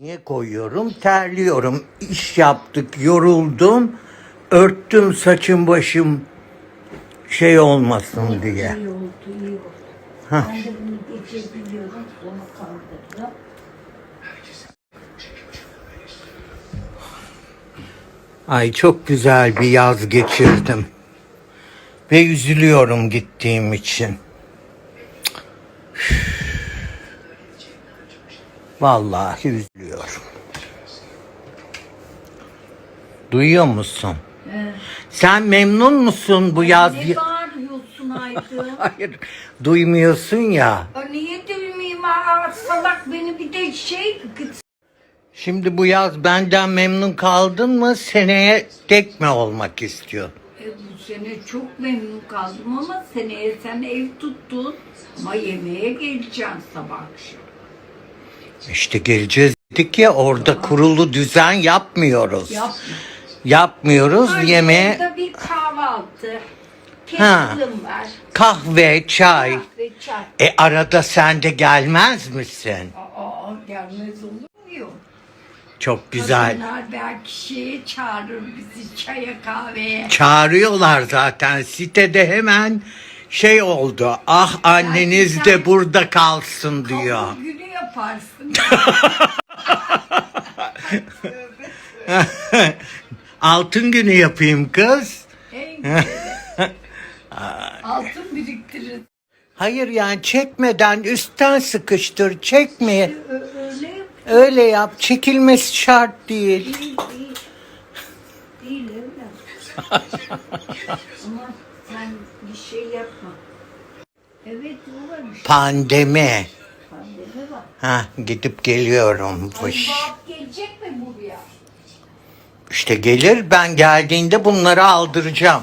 Niye koyuyorum? Terliyorum. İş yaptık, yoruldum. Örttüm saçım başım şey olmasın diye. İyi oldu, iyi oldu. Hah. Ben de bunu geçebiliyorum, sonra kaldırdım. Ay çok güzel bir yaz geçirdim. Ve üzülüyorum gittiğim için. Vallahi üzülüyorum. Duyuyor musun? He. Sen memnun musun bu yaz? Ne bağırıyorsun Aydın? Hayır, duymuyorsun ya. Niye duymayayım? Aa, salak beni bir de şey... Şimdi bu yaz benden memnun kaldın mı? Seneye tek mi olmak istiyor? E, bu sene çok memnun kaldım ama seneye sen ev tuttun. Ama yemeğe geleceksin sabah akşam. İşte geleceğiz dedik ya orada kurulu düzen yapmıyoruz. Yapma. Yapmıyoruz yemeğe orada bir kahvaltı. Ha. Kettle'ım var. kahve, çay. Kahve, çay. E arada sen de gelmez misin? Aa, gelmez olur muyum? Çok güzel. Kadınlar belki şeye çağırır bizi çaya kahveye. Çağırıyorlar zaten sitede hemen şey oldu. Ah anneniz de burada kalsın diyor. Kabul yaparsın. Altın günü yapayım kız. en güzeli. Altın biriktirir. Hayır yani çekmeden üstten sıkıştır. Çekme. Ö- öyle yap. Öyle yap. Çekilmesi şart değil. Değil, değil. Değil öyle. Ama sen bir şey yapma. Evet bu var işte. Pandemi. Ha gidip geliyorum. Ay, gelecek mi buraya? İşte gelir ben geldiğinde bunları aldıracağım.